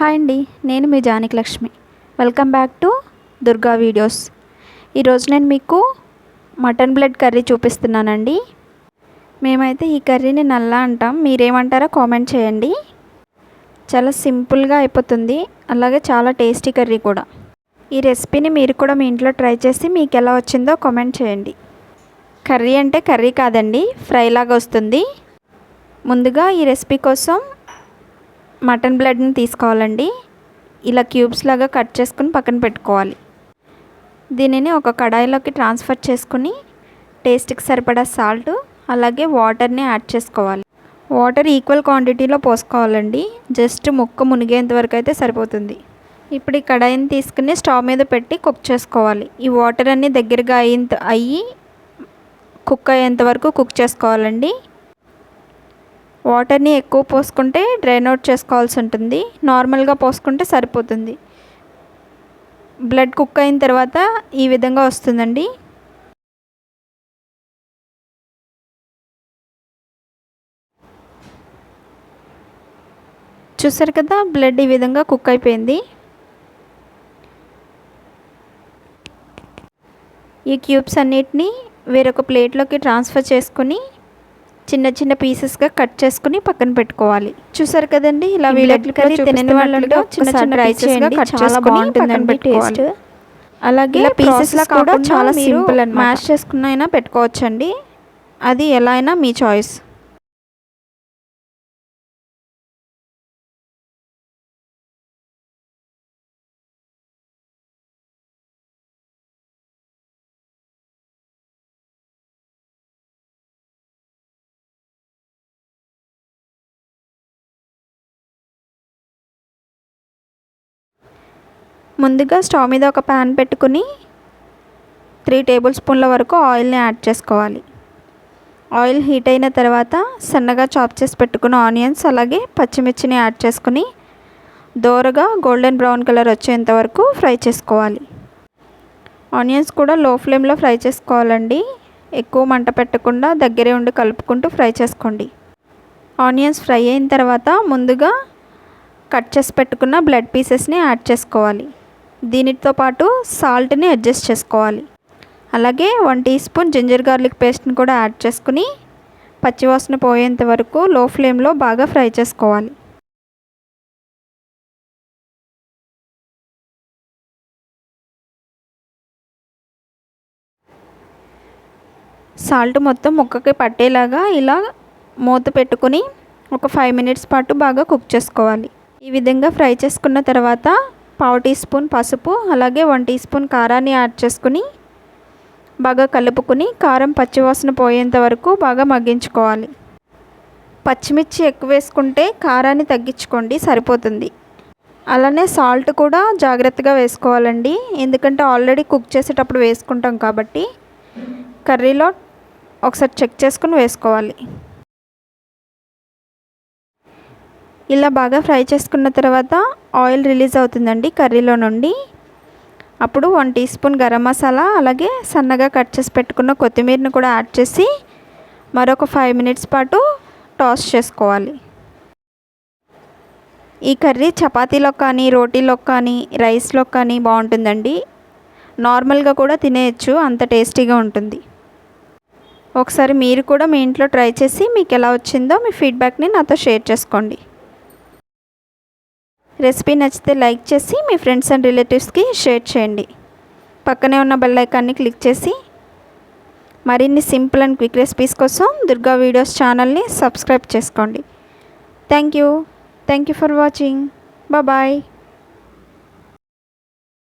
Hi అండి నేను మీ Janaki Lakshmi. Welcome back to Durga videos. ఈరోజు నేను మీకు మటన్ బ్లడ్ కర్రీ చూపిస్తున్నానండి. మేమైతే ఈ కర్రీని నల్ల అంటాం. మీరేమంటారో కామెంట్ చేయండి. చాలా సింపుల్గా అయిపోతుంది. అలాగే చాలా టేస్టీ కర్రీ కూడా. ఈ రెసిపీని మీరు కూడా మీ ఇంట్లో ట్రై చేసి మీకు ఎలా వచ్చిందో కామెంట్ చేయండి. కర్రీ అంటే కర్రీ కాదండి ఫ్రైలాగా వస్తుంది. ముందుగా ఈ రెసిపీ కోసం మటన్ బ్లడ్ని తీసుకోవాలండి. ఇలా క్యూబ్స్ లాగా కట్ చేసుకుని పక్కన పెట్టుకోవాలి. దీనిని ఒక కడాయిలోకి ట్రాన్స్ఫర్ చేసుకుని టేస్ట్కి సరిపడా సాల్ట్ అలాగే వాటర్ని యాడ్ చేసుకోవాలి. వాటర్ ఈక్వల్ క్వాంటిటీలో పోసుకోవాలండి. జస్ట్ ముక్క మునిగేంత వరకు అయితే సరిపోతుంది. ఇప్పుడు ఈ కడాయిని తీసుకుని స్టవ్ మీద పెట్టి కుక్ చేసుకోవాలి. ఈ వాటర్ అన్నీ దగ్గరగా అయ్యేంత అయ్యి కుక్ అయ్యేంత వరకు కుక్ చేసుకోవాలండి. వాటర్ని ఎక్కువ పోసుకుంటే డ్రైన్ అవుట్ చేసుకోవాల్సి ఉంటుంది. నార్మల్గా పోసుకుంటే సరిపోతుంది. బ్లడ్ కుక్ అయిన తర్వాత ఈ విధంగా వస్తుందండి. చూసారు కదా బ్లడ్ ఈ విధంగా కుక్ అయిపోయింది. ఈ క్యూబ్స్ అన్నిటినీ వేరొక ప్లేట్లోకి ట్రాన్స్ఫర్ చేసుకుని చిన్న చిన్న పీసెస్గా కట్ చేసుకుని పక్కన పెట్టుకోవాలి. చూసారు కదండి? ఇలా వీళ్ళకి కర్రీ తినని వాళ్ళంటే చిన్న చిన్న రైసెస్గా కట్ చాలా బాగుంటుందండి టేస్ట్. అలాగే పీసెస్లా కూడా చాలా సింపుల్ అండ్ మ్యాష్ చేసుకున్న అయినా పెట్టుకోవచ్చండి. అది ఎలా అయినా మీ చాయిస్ ముందుగా స్టవ్ మీద ఒక ప్యాన్ పెట్టుకుని త్రీ టేబుల్ స్పూన్ల వరకు ఆయిల్ని యాడ్ చేసుకోవాలి. ఆయిల్ హీట్ అయిన తర్వాత సన్నగా చాప్ చేసి పెట్టుకున్న ఆనియన్స్ అలాగే పచ్చిమిర్చిని యాడ్ చేసుకుని దోరగా గోల్డెన్ బ్రౌన్ కలర్ వచ్చేంత వరకు ఫ్రై చేసుకోవాలి. ఆనియన్స్ కూడా లో ఫ్లేమ్లో ఫ్రై చేసుకోవాలండి. ఎక్కువ మంట పెట్టకుండా దగ్గరే ఉండి కలుపుకుంటూ ఫ్రై చేసుకోండి. ఆనియన్స్ ఫ్రై అయిన తర్వాత ముందుగా కట్ చేసి పెట్టుకున్న బ్లడ్ పీసెస్ని యాడ్ చేసుకోవాలి. దీనితో పాటు సాల్ట్ని అడ్జస్ట్ చేసుకోవాలి. అలాగే one teaspoon ginger garlic పేస్ట్ని కూడా యాడ్ చేసుకుని పచ్చివాసన పోయేంత వరకు లో ఫ్లేమ్లో బాగా ఫ్రై చేసుకోవాలి. సాల్ట్ మొత్తం ముక్కకి పట్టేలాగా ఇలా మూత పెట్టుకుని ఒక ఫైవ్ మినిట్స్ పాటు బాగా కుక్ చేసుకోవాలి. ఈ విధంగా ఫ్రై చేసుకున్న తర్వాత పావు టీ స్పూన్ పసుపు అలాగే వన్ టీ స్పూన్ కారాన్ని యాడ్ చేసుకుని బాగా కలుపుకుని కారం పచ్చివాసన పోయేంత వరకు బాగా మగ్గించుకోవాలి. పచ్చిమిర్చి ఎక్కువ వేసుకుంటే కారాన్ని తగ్గించుకోండి సరిపోతుంది. అలానే సాల్ట్ కూడా జాగ్రత్తగా వేసుకోవాలండి. ఎందుకంటే ఆల్రెడీ కుక్ చేసేటప్పుడు వేసుకుంటాం కాబట్టి కర్రీలో ఒకసారి చెక్ చేసుకుని వేసుకోవాలి. ఇలా బాగా ఫ్రై చేసుకున్న తర్వాత ఆయిల్ రిలీజ్ అవుతుందండి కర్రీలో నుండి. అప్పుడు one teaspoon garam masala అలాగే సన్నగా కట్ చేసి పెట్టుకున్న కొత్తిమీరని కూడా యాడ్ చేసి మరొక ఫైవ్ మినిట్స్ పాటు టాస్ చేసుకోవాలి. ఈ కర్రీ చపాతీలో కానీ రోటీలో కానీ రైస్లో కానీ బాగుంటుందండి. నార్మల్గా కూడా తినేయచ్చు అంత టేస్టీగా ఉంటుంది. ఒకసారి మీరు కూడా మీ ఇంట్లో ట్రై చేసి మీకు ఎలా వచ్చిందో మీ ఫీడ్బ్యాక్ని నాతో షేర్ చేసుకోండి. రెసిపీ నచ్చితే లైక్ చేసి మీ ఫ్రెండ్స్ అండ్ రిలేటివ్స్కి షేర్ చేయండి. పక్కనే ఉన్న బెల్ ఐకాన్ని క్లిక్ చేసి మరిన్ని సింపుల్ అండ్ క్విక్ రెసిపీస్ కోసం దుర్గా వీడియోస్ ఛానల్ని సబ్స్క్రైబ్ చేసుకోండి. Thank you. Thank you for watching. Bye